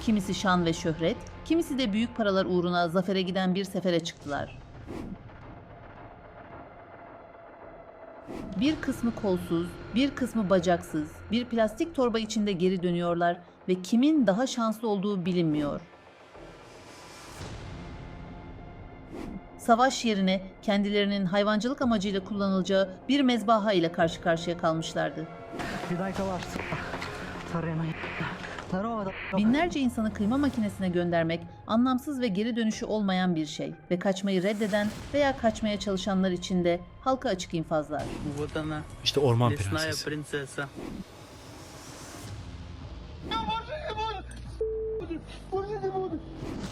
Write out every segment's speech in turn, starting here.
Kimisi şan ve şöhret, kimisi de büyük paralar uğruna zafere giden bir sefere çıktılar. Bir kısmı kolsuz, bir kısmı bacaksız, bir plastik torba içinde geri dönüyorlar ve kimin daha şanslı olduğu bilinmiyor. Savaş yerine kendilerinin hayvancılık amacıyla kullanılacağı bir mezbaha ile karşı karşıya kalmışlardı. Bir dakika var. Binlerce insanı kıyma makinesine göndermek anlamsız ve geri dönüşü olmayan bir şey ve kaçmayı reddeden veya kaçmaya çalışanlar için de halka açık infazlar. İşte orman prensesi.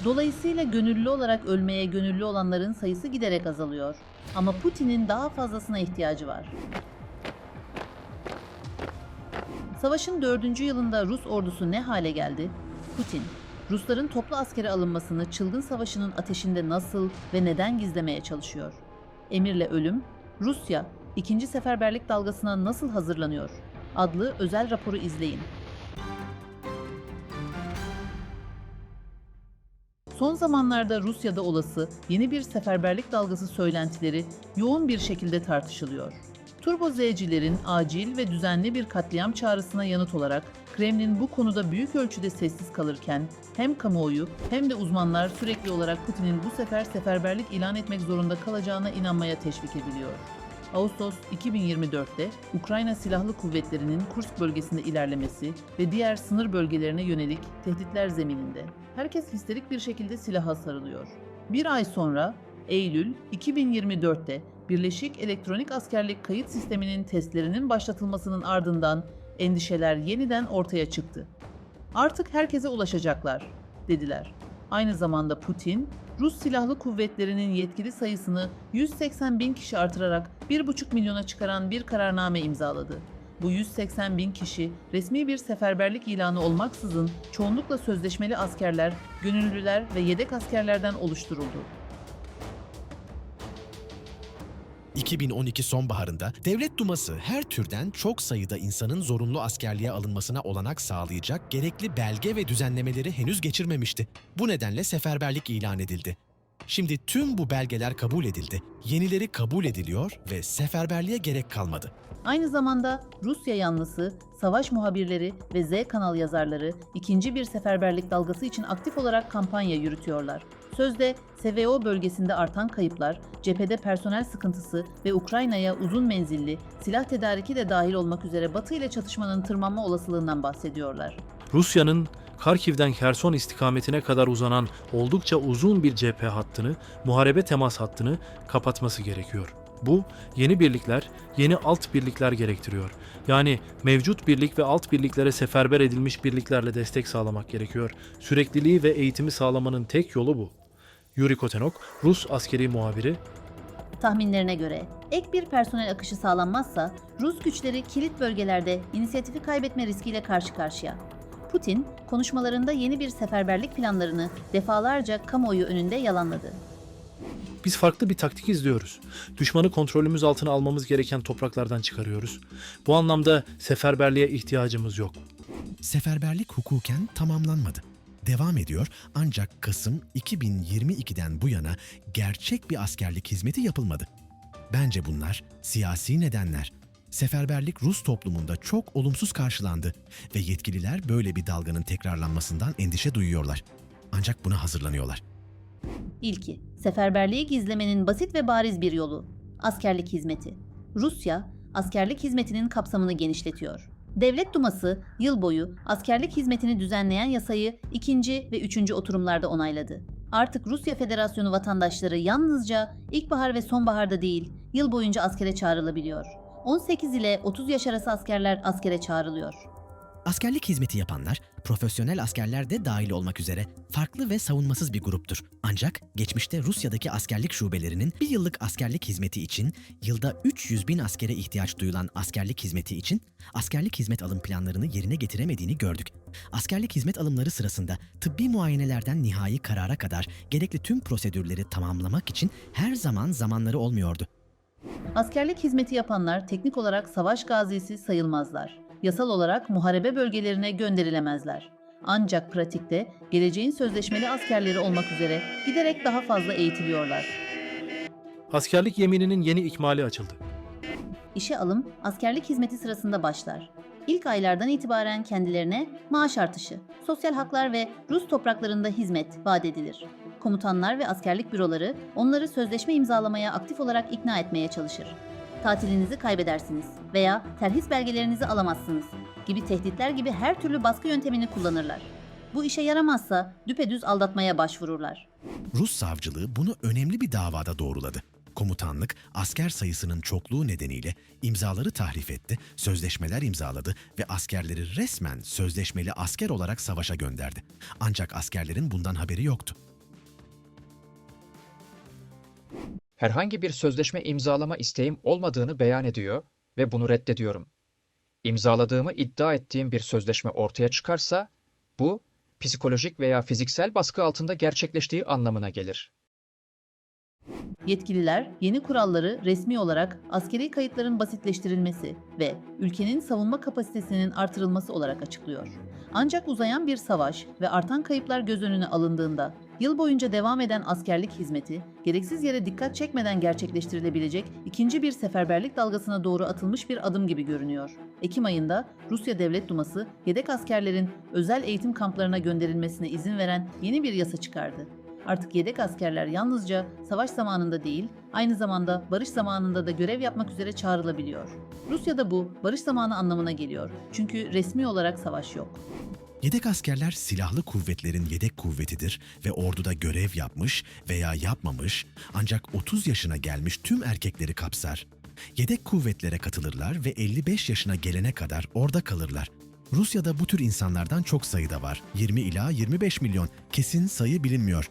Dolayısıyla gönüllü olarak ölmeye gönüllü olanların sayısı giderek azalıyor. Ama Putin'in daha fazlasına ihtiyacı var. Savaşın dördüncü yılında Rus ordusu ne hale geldi? Putin, Rusların toplu askere alınmasını çılgın savaşının ateşinde nasıl ve neden gizlemeye çalışıyor? Emirle ölüm, Rusya, ikinci seferberlik dalgasına nasıl hazırlanıyor? Adlı özel raporu izleyin. Son zamanlarda Rusya'da olası yeni bir seferberlik dalgası söylentileri yoğun bir şekilde tartışılıyor. Turbo Z'cilerin acil ve düzenli bir katliam çağrısına yanıt olarak Kremlin bu konuda büyük ölçüde sessiz kalırken hem kamuoyu hem de uzmanlar sürekli olarak Putin'in bu sefer seferberlik ilan etmek zorunda kalacağına inanmaya teşvik ediliyor. Ağustos 2024'te Ukrayna Silahlı Kuvvetleri'nin Kursk bölgesinde ilerlemesi ve diğer sınır bölgelerine yönelik tehditler zemininde. Herkes histerik bir şekilde silaha sarılıyor. Bir ay sonra Eylül 2024'te Birleşik Elektronik Askerlik Kayıt Sistemi'nin testlerinin başlatılmasının ardından endişeler yeniden ortaya çıktı. Artık herkese ulaşacaklar, dediler. Aynı zamanda Putin, Rus Silahlı Kuvvetleri'nin yetkili sayısını 180 bin kişi artırarak 1,5 milyona çıkaran bir kararname imzaladı. Bu 180 bin kişi resmi bir seferberlik ilanı olmaksızın çoğunlukla sözleşmeli askerler, gönüllüler ve yedek askerlerden oluşturuldu. 2012 sonbaharında Devlet Duması her türden çok sayıda insanın zorunlu askerliğe alınmasına olanak sağlayacak gerekli belge ve düzenlemeleri henüz geçirmemişti. Bu nedenle seferberlik ilan edildi. Şimdi tüm bu belgeler kabul edildi, yenileri kabul ediliyor ve seferberliğe gerek kalmadı. Aynı zamanda Rusya yanlısı, savaş muhabirleri ve Z kanal yazarları ikinci bir seferberlik dalgası için aktif olarak kampanya yürütüyorlar. Sözde SVO bölgesinde artan kayıplar, cephede personel sıkıntısı ve Ukrayna'ya uzun menzilli silah tedariki de dahil olmak üzere Batı ile çatışmanın tırmanma olasılığından bahsediyorlar. Rusya'nın Karkiv'den Kherson istikametine kadar uzanan oldukça uzun bir cephe hattını, muharebe temas hattını kapatması gerekiyor. Bu yeni birlikler, yeni alt birlikler gerektiriyor. Yani mevcut birlik ve alt birliklere seferber edilmiş birliklerle destek sağlamak gerekiyor. Sürekliliği ve eğitimi sağlamanın tek yolu bu. Yuri Kotenok, Rus askeri muhabiri, Tahminlerine göre ek bir personel akışı sağlanmazsa Rus güçleri kilit bölgelerde inisiyatifi kaybetme riskiyle karşı karşıya. Putin konuşmalarında yeni bir seferberlik planlarını defalarca kamuoyu önünde yalanladı. Biz farklı bir taktik izliyoruz. Düşmanı kontrolümüz altına almamız gereken topraklardan çıkarıyoruz. Bu anlamda seferberliğe ihtiyacımız yok. Seferberlik hukuken tamamlanmadı. Devam ediyor ancak Kasım 2022'den bu yana gerçek bir askerlik hizmeti yapılmadı. Bence bunlar siyasi nedenler. Seferberlik Rus toplumunda çok olumsuz karşılandı ve yetkililer böyle bir dalganın tekrarlanmasından endişe duyuyorlar. Ancak buna hazırlanıyorlar. İlki, seferberliği gizlemenin basit ve bariz bir yolu. Askerlik hizmeti. Rusya, askerlik hizmetinin kapsamını genişletiyor. Devlet Duması yıl boyu askerlik hizmetini düzenleyen yasayı ikinci ve üçüncü oturumlarda onayladı. Artık Rusya Federasyonu vatandaşları yalnızca ilkbahar ve sonbaharda değil, yıl boyunca askere çağrılabiliyor. 18 ile 30 yaş arası askerler askere çağrılıyor. Askerlik hizmeti yapanlar, profesyonel askerler de dahil olmak üzere farklı ve savunmasız bir gruptur. Ancak geçmişte Rusya'daki askerlik şubelerinin bir yıllık askerlik hizmeti için yılda 300 bin askere ihtiyaç duyulan askerlik hizmeti için askerlik hizmet alım planlarını yerine getiremediğini gördük. Askerlik hizmet alımları sırasında tıbbi muayenelerden nihai karara kadar gerekli tüm prosedürleri tamamlamak için her zaman zamanları olmuyordu. Askerlik hizmeti yapanlar teknik olarak savaş gazisi sayılmazlar. Yasal olarak muharebe bölgelerine gönderilemezler. Ancak pratikte geleceğin sözleşmeli askerleri olmak üzere giderek daha fazla eğitiliyorlar. Askerlik yemininin yeni ikmali açıldı. İşe alım askerlik hizmeti sırasında başlar. İlk aylardan itibaren kendilerine maaş artışı, sosyal haklar ve Rus topraklarında hizmet vaat edilir. Komutanlar ve askerlik büroları onları sözleşme imzalamaya aktif olarak ikna etmeye çalışır. Tatilinizi kaybedersiniz veya terhis belgelerinizi alamazsınız gibi tehditler gibi her türlü baskı yöntemini kullanırlar. Bu işe yaramazsa düpedüz aldatmaya başvururlar. Rus savcılığı bunu önemli bir davada doğruladı. Komutanlık asker sayısının çokluğu nedeniyle imzaları tahrif etti, sözleşmeler imzaladı ve askerleri resmen sözleşmeli asker olarak savaşa gönderdi. Ancak askerlerin bundan haberi yoktu. Herhangi bir sözleşme imzalama isteğim olmadığını beyan ediyor ve bunu reddediyorum. İmzaladığımı iddia ettiğim bir sözleşme ortaya çıkarsa bu psikolojik veya fiziksel baskı altında gerçekleştiği anlamına gelir. Yetkililer yeni kuralları resmi olarak askeri kayıtların basitleştirilmesi ve ülkenin savunma kapasitesinin artırılması olarak açıklıyor. Ancak uzayan bir savaş ve artan kayıplar göz önüne alındığında yıl boyunca devam eden askerlik hizmeti gereksiz yere dikkat çekmeden gerçekleştirilebilecek ikinci bir seferberlik dalgasına doğru atılmış bir adım gibi görünüyor. Ekim ayında Rusya Devlet Duması yedek askerlerin özel eğitim kamplarına gönderilmesine izin veren yeni bir yasa çıkardı. Artık yedek askerler yalnızca savaş zamanında değil, aynı zamanda barış zamanında da görev yapmak üzere çağrılabiliyor. Rusya'da bu barış zamanı anlamına geliyor. Çünkü resmi olarak savaş yok. Yedek askerler silahlı kuvvetlerin yedek kuvvetidir ve orduda görev yapmış veya yapmamış ancak 30 yaşına gelmiş tüm erkekleri kapsar. Yedek kuvvetlere katılırlar ve 55 yaşına gelene kadar orada kalırlar. Rusya'da bu tür insanlardan çok sayıda var. 20 ila 25 milyon. Kesin sayı bilinmiyor.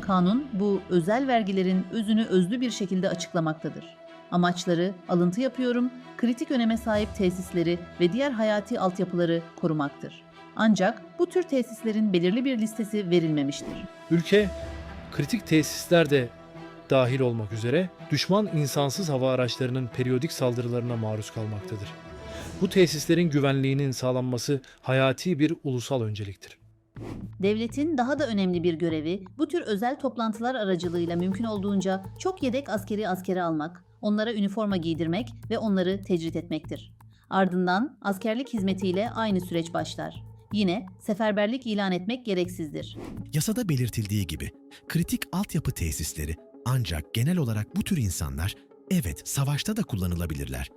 Kanun bu özel vergilerin özünü özlü bir şekilde açıklamaktadır. Amaçları alıntı yapıyorum, kritik öneme sahip tesisleri ve diğer hayati altyapıları korumaktır. Ancak bu tür tesislerin belirli bir listesi verilmemiştir. Ülke, kritik tesisler de dahil olmak üzere düşman insansız hava araçlarının periyodik saldırılarına maruz kalmaktadır. Bu tesislerin güvenliğinin sağlanması hayati bir ulusal önceliktir. Devletin daha da önemli bir görevi bu tür özel toplantılar aracılığıyla mümkün olduğunca çok yedek askeri askere almak, onlara üniforma giydirmek ve onları tecrit etmektir. Ardından askerlik hizmetiyle aynı süreç başlar. Yine seferberlik ilan etmek gereksizdir. Yasada belirtildiği gibi kritik altyapı tesisleri ancak genel olarak bu tür insanlar evet savaşta da kullanılabilirler.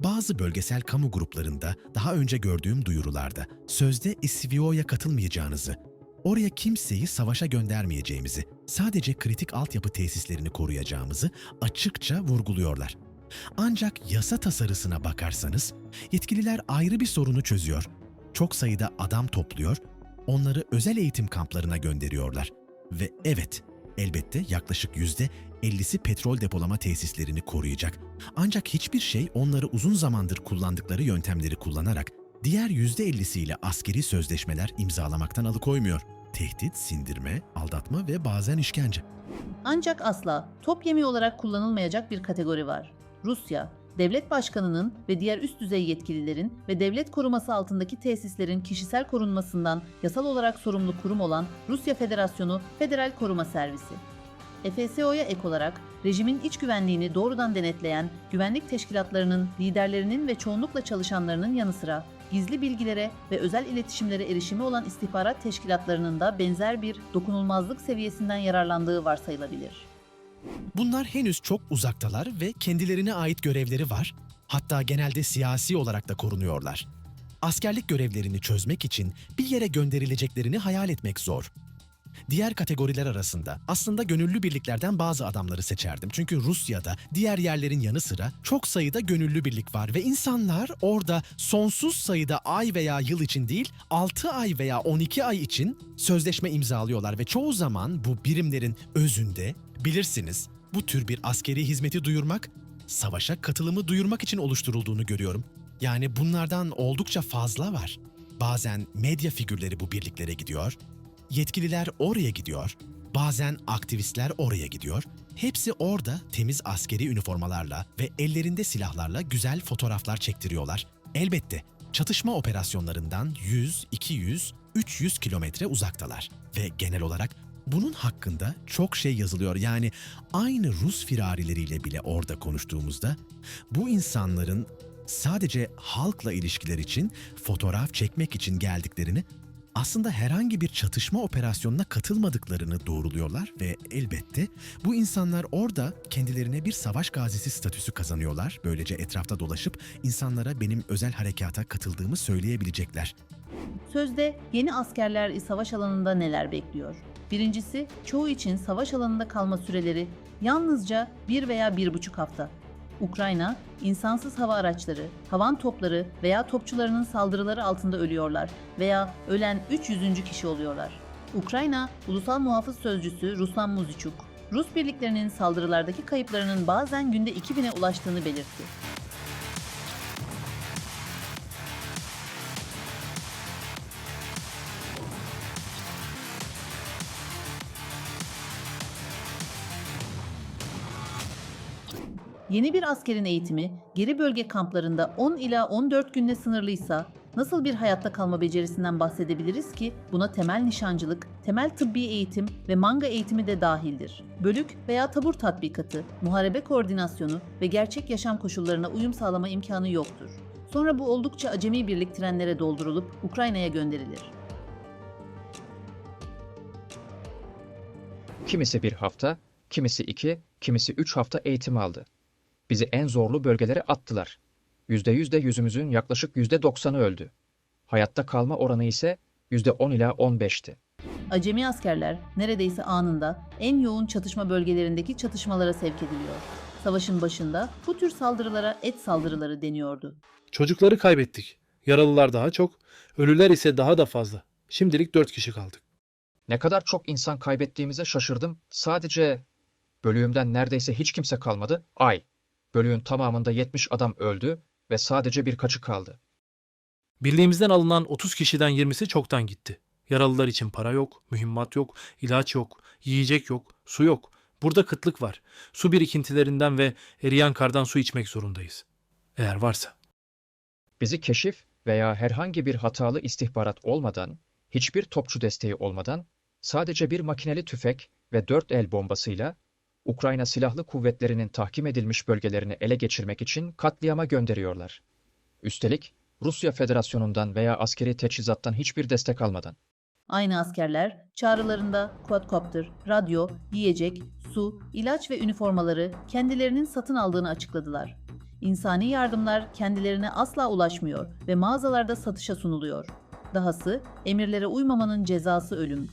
Bazı bölgesel kamu gruplarında daha önce gördüğüm duyurularda sözde SVO'ya katılmayacağınızı, oraya kimseyi savaşa göndermeyeceğimizi, sadece kritik altyapı tesislerini koruyacağımızı açıkça vurguluyorlar. Ancak yasa tasarısına bakarsanız yetkililer ayrı bir sorunu çözüyor. Çok sayıda adam topluyor, onları özel eğitim kamplarına gönderiyorlar. Ve evet, elbette yaklaşık yüzde 50'si petrol depolama tesislerini koruyacak. Ancak hiçbir şey onları uzun zamandır kullandıkları yöntemleri kullanarak diğer yüzde 50'siyle askeri sözleşmeler imzalamaktan alıkoymuyor. Tehdit, sindirme, aldatma ve bazen işkence. Ancak asla top yemi olarak kullanılmayacak bir kategori var. Rusya, devlet başkanının ve diğer üst düzey yetkililerin ve devlet koruması altındaki tesislerin kişisel korunmasından yasal olarak sorumlu kurum olan Rusya Federasyonu Federal Koruma Servisi. FSO'ya ek olarak rejimin iç güvenliğini doğrudan denetleyen güvenlik teşkilatlarının liderlerinin ve çoğunlukla çalışanlarının yanı sıra gizli bilgilere ve özel iletişimlere erişimi olan istihbarat teşkilatlarının da benzer bir dokunulmazlık seviyesinden yararlandığı varsayılabilir. Bunlar henüz çok uzaktalar ve kendilerine ait görevleri var. Hatta genelde siyasi olarak da korunuyorlar. Askerlik görevlerini çözmek için bir yere gönderileceklerini hayal etmek zor. Diğer kategoriler arasında aslında gönüllü birliklerden bazı adamları seçerdim. Çünkü Rusya'da diğer yerlerin yanı sıra çok sayıda gönüllü birlik var ve insanlar orada sonsuz sayıda ay veya yıl için değil 6 ay veya 12 ay için sözleşme imzalıyorlar ve çoğu zaman bu birimlerin özünde bilirsiniz bu tür bir askeri hizmeti duyurmak savaşa katılımı duyurmak için oluşturulduğunu görüyorum. Yani bunlardan oldukça fazla var. Bazen medya figürleri bu birliklere gidiyor, Yetkililer oraya gidiyor, bazen aktivistler oraya gidiyor. Hepsi orada temiz askeri üniformalarla ve ellerinde silahlarla güzel fotoğraflar çektiriyorlar. Elbette çatışma operasyonlarından 100, 200 300 kilometre uzaktalar ve genel olarak bunun hakkında çok şey yazılıyor. Yani aynı Rus firarileriyle bile orada konuştuğumuzda bu insanların sadece halkla ilişkiler için fotoğraf çekmek için geldiklerini aslında herhangi bir çatışma operasyonuna katılmadıklarını doğruluyorlar ve elbette bu insanlar orada kendilerine bir savaş gazisi statüsü kazanıyorlar. Böylece etrafta dolaşıp insanlara benim özel harekata katıldığımı söyleyebilecekler. Sözde yeni askerler savaş alanında neler bekliyor? Birincisi, çoğu için savaş alanında kalma süreleri yalnızca bir veya bir buçuk hafta. Ukrayna, insansız hava araçları, havan topları veya topçularının saldırıları altında ölüyorlar veya ölen 300. kişi oluyorlar. Ukrayna, Ulusal Muhafız Sözcüsü Ruslan Muziçuk, Rus birliklerinin saldırılardaki kayıplarının bazen günde 2000'e ulaştığını belirtti. Yeni bir askerin eğitimi geri bölge kamplarında 10 ila 14 günle sınırlıysa nasıl bir hayatta kalma becerisinden bahsedebiliriz ki buna temel nişancılık, temel tıbbi eğitim ve manga eğitimi de dahildir. Bölük veya tabur tatbikatı, muharebe koordinasyonu ve gerçek yaşam koşullarına uyum sağlama imkanı yoktur. Sonra bu oldukça acemi birlik trenlere doldurulup Ukrayna'ya gönderilir. Kimisi bir hafta, kimisi iki, kimisi üç hafta eğitim aldı. Bizi en zorlu bölgelere attılar. Yüzde yüzde yüzümüzün yaklaşık yüzde doksanı öldü. Hayatta kalma oranı ise yüzde on ila on beşti. Acemi askerler neredeyse anında en yoğun çatışma bölgelerindeki çatışmalara sevk ediliyor. Savaşın başında bu tür saldırılara et saldırıları deniyordu. Çocukları kaybettik. Yaralılar daha çok, ölüler ise daha da fazla. Şimdilik 4 kişi kaldık. Ne kadar çok insan kaybettiğimize şaşırdım. Sadece bölüğümden neredeyse hiç kimse kalmadı. Ay. Bölüğün tamamında 70 adam öldü ve sadece birkaçı kaldı. Birliğimizden alınan 30 kişiden 20'si çoktan gitti. Yaralılar için para yok, mühimmat yok, ilaç yok, yiyecek yok, su yok. Burada kıtlık var. Su birikintilerinden ve eriyen kardan su içmek zorundayız. Eğer varsa. Bizi keşif veya herhangi bir hatalı istihbarat olmadan, hiçbir topçu desteği olmadan, sadece bir makineli tüfek ve dört el bombasıyla Ukrayna Silahlı Kuvvetleri'nin tahkim edilmiş bölgelerini ele geçirmek için katliama gönderiyorlar. Üstelik Rusya Federasyonu'ndan veya askeri teçhizattan hiçbir destek almadan. Aynı askerler çağrılarında quadcopter, radyo, yiyecek, su, ilaç ve üniformaları kendilerinin satın aldığını açıkladılar. İnsani yardımlar kendilerine asla ulaşmıyor ve mağazalarda satışa sunuluyor. Dahası emirlere uymamanın cezası ölüm.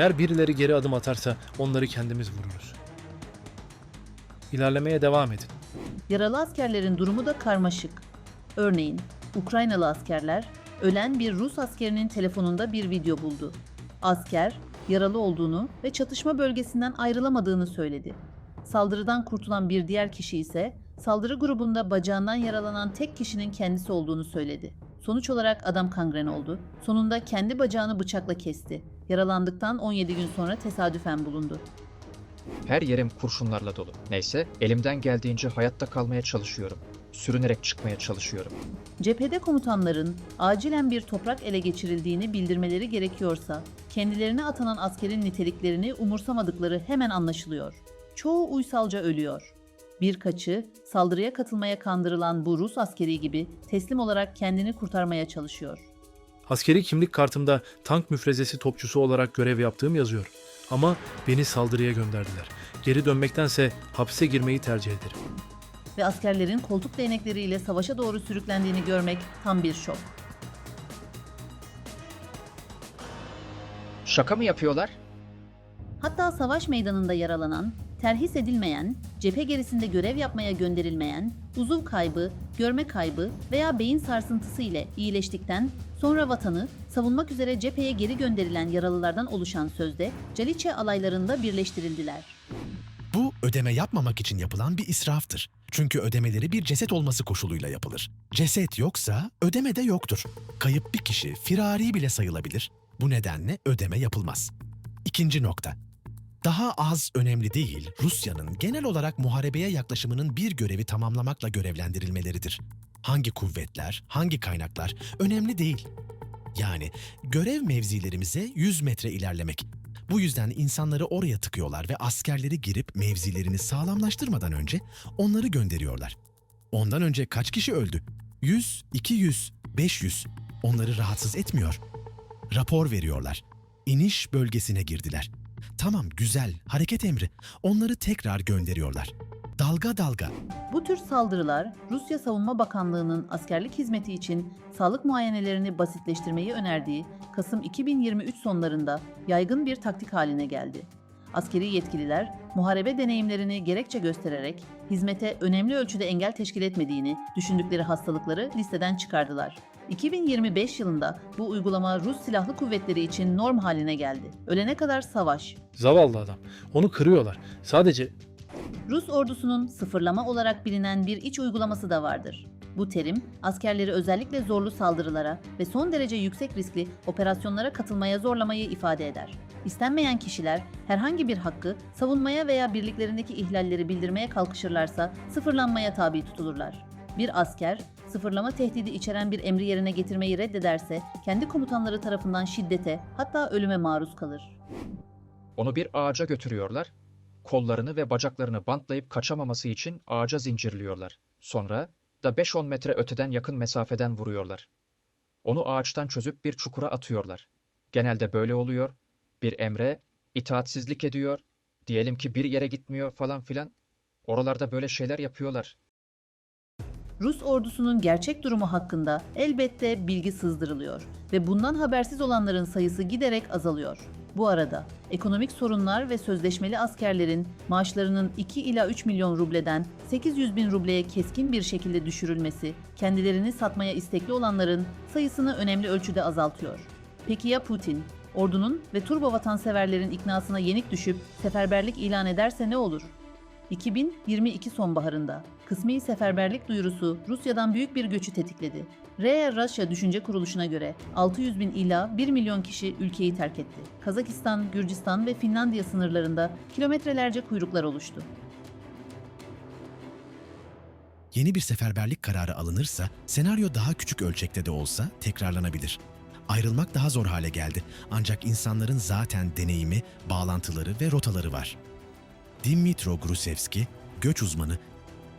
Eğer birileri geri adım atarsa onları kendimiz vururuz. İlerlemeye devam edin. Yaralı askerlerin durumu da karmaşık. Örneğin Ukraynalı askerler ölen bir Rus askerinin telefonunda bir video buldu. Asker yaralı olduğunu ve çatışma bölgesinden ayrılamadığını söyledi. Saldırıdan kurtulan bir diğer kişi ise saldırı grubunda bacağından yaralanan tek kişinin kendisi olduğunu söyledi. Sonuç olarak adam kangren oldu. Sonunda kendi bacağını bıçakla kesti. Yaralandıktan 17 gün sonra tesadüfen bulundu. Her yerim kurşunlarla dolu. Neyse, elimden geldiğince hayatta kalmaya çalışıyorum. Sürünerek çıkmaya çalışıyorum. Cephede komutanların acilen bir toprak ele geçirildiğini bildirmeleri gerekiyorsa, kendilerine atanan askerin niteliklerini umursamadıkları hemen anlaşılıyor. Çoğu uysalca ölüyor. Birkaçı saldırıya katılmaya kandırılan bu Rus askeri gibi teslim olarak kendini kurtarmaya çalışıyor. Askeri kimlik kartımda tank müfrezesi topçusu olarak görev yaptığım yazıyor. Ama beni saldırıya gönderdiler. Geri dönmektense hapse girmeyi tercih ederim. Ve askerlerin koltuk değnekleriyle savaşa doğru sürüklendiğini görmek tam bir şok. Şaka mı yapıyorlar? Hatta savaş meydanında yaralanan, terhis edilmeyen, cephe gerisinde görev yapmaya gönderilmeyen, uzuv kaybı, görme kaybı veya beyin sarsıntısı ile iyileştikten sonra vatanı savunmak üzere cepheye geri gönderilen yaralılardan oluşan sözde Caliçe alaylarında birleştirildiler. Bu ödeme yapmamak için yapılan bir israftır. Çünkü ödemeleri bir ceset olması koşuluyla yapılır. Ceset yoksa ödeme de yoktur. Kayıp bir kişi firari bile sayılabilir. Bu nedenle ödeme yapılmaz. İkinci nokta. Daha az önemli değil, Rusya'nın genel olarak muharebeye yaklaşımının bir görevi tamamlamakla görevlendirilmeleridir. Hangi kuvvetler, hangi kaynaklar önemli değil. Yani görev mevzilerimize 100 metre ilerlemek. Bu yüzden insanları oraya tıkıyorlar ve askerleri girip mevzilerini sağlamlaştırmadan önce onları gönderiyorlar. Ondan önce kaç kişi öldü? 100, 200, 500. Onları rahatsız etmiyor. Rapor veriyorlar. İniş bölgesine girdiler. Tamam güzel, hareket emri. Onları tekrar gönderiyorlar. Dalga dalga. Bu tür saldırılar Rusya Savunma Bakanlığı'nın askerlik hizmeti için sağlık muayenelerini basitleştirmeyi önerdiği Kasım 2023 sonlarında yaygın bir taktik haline geldi. Askeri yetkililer muharebe deneyimlerini gerekçe göstererek hizmete önemli ölçüde engel teşkil etmediğini düşündükleri hastalıkları listeden çıkardılar. 2025 yılında bu uygulama Rus Silahlı Kuvvetleri için norm haline geldi. Ölene kadar savaş, Zavallı adam. Onu kırıyorlar. Sadece Rus ordusunun sıfırlama olarak bilinen bir iç uygulaması da vardır. Bu terim, askerleri özellikle zorlu saldırılara ve son derece yüksek riskli operasyonlara katılmaya zorlamayı ifade eder. İstenmeyen kişiler herhangi bir hakkı savunmaya veya birliklerindeki ihlalleri bildirmeye kalkışırlarsa sıfırlanmaya tabi tutulurlar. Bir asker, sıfırlama tehdidi içeren bir emri yerine getirmeyi reddederse kendi komutanları tarafından şiddete hatta ölüme maruz kalır. Onu bir ağaca götürüyorlar. Kollarını ve bacaklarını bantlayıp kaçamaması için ağaca zincirliyorlar. Sonra da 5-10 metre öteden yakın mesafeden vuruyorlar. Onu ağaçtan çözüp bir çukura atıyorlar. Genelde böyle oluyor. Bir emre itaatsizlik ediyor. Diyelim ki bir yere gitmiyor falan filan. Oralarda böyle şeyler yapıyorlar. Rus ordusunun gerçek durumu hakkında elbette bilgi sızdırılıyor ve bundan habersiz olanların sayısı giderek azalıyor. Bu arada ekonomik sorunlar ve sözleşmeli askerlerin maaşlarının 2 ila 3 milyon rubleden 800 bin rubleye keskin bir şekilde düşürülmesi, kendilerini satmaya istekli olanların sayısını önemli ölçüde azaltıyor. Peki ya Putin? Ordunun ve turbo vatanseverlerin iknasına yenik düşüp seferberlik ilan ederse ne olur? 2022 sonbaharında kısmi seferberlik duyurusu Rusya'dan büyük bir göçü tetikledi. Rea Russia Düşünce Kuruluşu'na göre 600 bin ila 1 milyon kişi ülkeyi terk etti. Kazakistan, Gürcistan ve Finlandiya sınırlarında kilometrelerce kuyruklar oluştu. Yeni bir seferberlik kararı alınırsa senaryo daha küçük ölçekte de olsa tekrarlanabilir. Ayrılmak daha zor hale geldi ancak insanların zaten deneyimi, bağlantıları ve rotaları var. Dimitro Grusevski, göç uzmanı,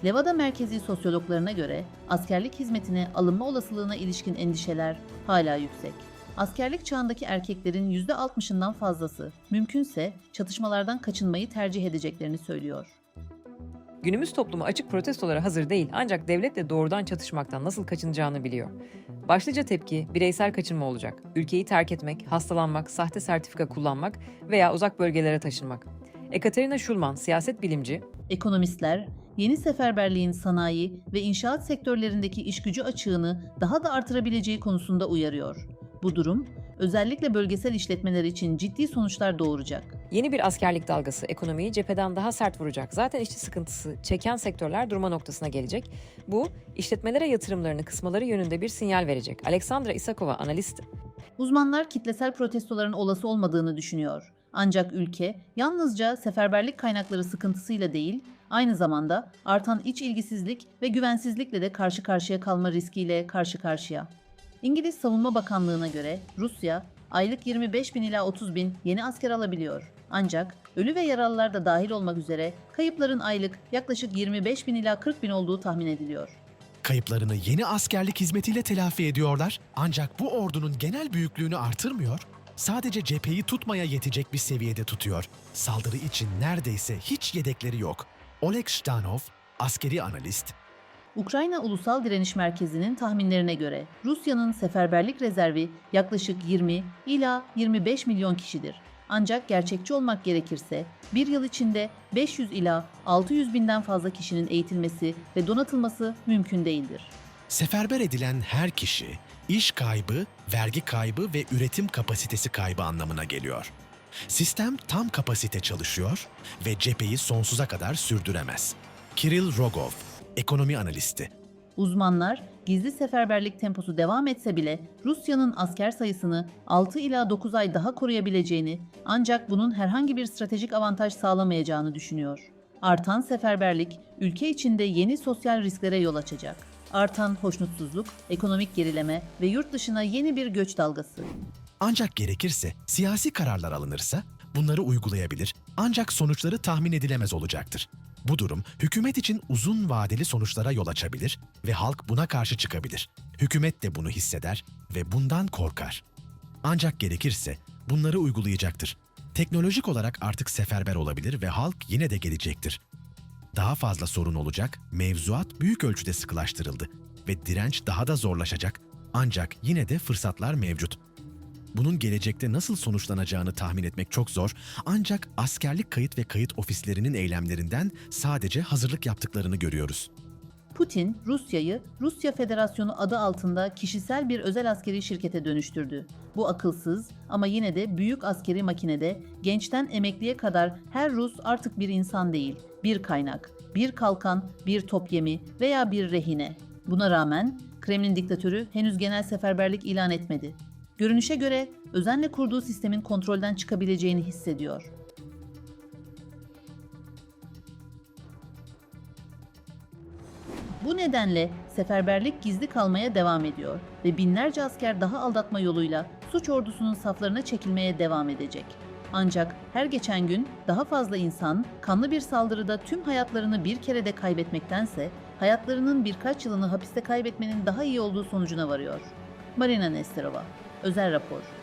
Levada merkezi sosyologlarına göre askerlik hizmetine alınma olasılığına ilişkin endişeler hala yüksek. Askerlik çağındaki erkeklerin %60'ından fazlası mümkünse çatışmalardan kaçınmayı tercih edeceklerini söylüyor. Günümüz toplumu açık protestolara hazır değil ancak devletle doğrudan çatışmaktan nasıl kaçınacağını biliyor. Başlıca tepki bireysel kaçınma olacak. Ülkeyi terk etmek, hastalanmak, sahte sertifika kullanmak veya uzak bölgelere taşınmak. Ekaterina Schulman, siyaset bilimci, Ekonomistler, yeni seferberliğin sanayi ve inşaat sektörlerindeki işgücü açığını daha da artırabileceği konusunda uyarıyor. Bu durum, özellikle bölgesel işletmeler için ciddi sonuçlar doğuracak. Yeni bir askerlik dalgası ekonomiyi cepheden daha sert vuracak. Zaten işçi sıkıntısı çeken sektörler durma noktasına gelecek. Bu, işletmelere yatırımlarını kısmaları yönünde bir sinyal verecek. Alexandra Isakova, analist, Uzmanlar kitlesel protestoların olası olmadığını düşünüyor. Ancak ülke yalnızca seferberlik kaynakları sıkıntısıyla değil, aynı zamanda artan iç ilgisizlik ve güvensizlikle de karşı karşıya kalma riskiyle karşı karşıya. İngiliz Savunma Bakanlığı'na göre Rusya aylık 25 bin ila 30 bin yeni asker alabiliyor. Ancak ölü ve yaralılar da dahil olmak üzere kayıpların aylık yaklaşık 25 bin ila 40 bin olduğu tahmin ediliyor. kayıplarını yeni askerlik hizmetiyle telafi ediyorlar ancak bu ordunun genel büyüklüğünü artırmıyor, sadece cepheyi tutmaya yetecek bir seviyede tutuyor. Saldırı için neredeyse hiç yedekleri yok. Oleg Shtanov, askeri analist, Ukrayna Ulusal Direniş Merkezi'nin tahminlerine göre Rusya'nın seferberlik rezervi yaklaşık 20 ila 25 milyon kişidir. Ancak gerçekçi olmak gerekirse bir yıl içinde 500 ila 600 binden fazla kişinin eğitilmesi ve donatılması mümkün değildir. Seferber edilen her kişi iş kaybı, vergi kaybı ve üretim kapasitesi kaybı anlamına geliyor. Sistem tam kapasite çalışıyor ve cepheyi sonsuza kadar sürdüremez. Kirill Rogov, ekonomi analisti. Uzmanlar gizli seferberlik temposu devam etse bile Rusya'nın asker sayısını 6 ila 9 ay daha koruyabileceğini ancak bunun herhangi bir stratejik avantaj sağlamayacağını düşünüyor. Artan seferberlik ülke içinde yeni sosyal risklere yol açacak. Artan hoşnutsuzluk, ekonomik gerileme ve yurt dışına yeni bir göç dalgası. Ancak gerekirse siyasi kararlar alınırsa bunları uygulayabilir ancak sonuçları tahmin edilemez olacaktır. Bu durum hükümet için uzun vadeli sonuçlara yol açabilir ve halk buna karşı çıkabilir. Hükümet de bunu hisseder ve bundan korkar. Ancak gerekirse bunları uygulayacaktır. Teknolojik olarak artık seferber olabilir ve halk yine de gelecektir. Daha fazla sorun olacak, mevzuat büyük ölçüde sıkılaştırıldı ve direnç daha da zorlaşacak ancak yine de fırsatlar mevcut. Bunun gelecekte nasıl sonuçlanacağını tahmin etmek çok zor ancak askerlik kayıt ve kayıt ofislerinin eylemlerinden sadece hazırlık yaptıklarını görüyoruz. Putin, Rusya'yı Rusya Federasyonu adı altında kişisel bir özel askeri şirkete dönüştürdü. Bu akılsız ama yine de büyük askeri makinede gençten emekliye kadar her Rus artık bir insan değil, bir kaynak, bir kalkan, bir top yemi veya bir rehine. Buna rağmen Kremlin diktatörü henüz genel seferberlik ilan etmedi. Görünüşe göre özenle kurduğu sistemin kontrolden çıkabileceğini hissediyor. Bu nedenle seferberlik gizli kalmaya devam ediyor ve binlerce asker daha aldatma yoluyla suç ordusunun saflarına çekilmeye devam edecek. Ancak her geçen gün daha fazla insan kanlı bir saldırıda tüm hayatlarını bir kerede kaybetmektense hayatlarının birkaç yılını hapiste kaybetmenin daha iyi olduğu sonucuna varıyor. Marina Nesterova, Özel Rapor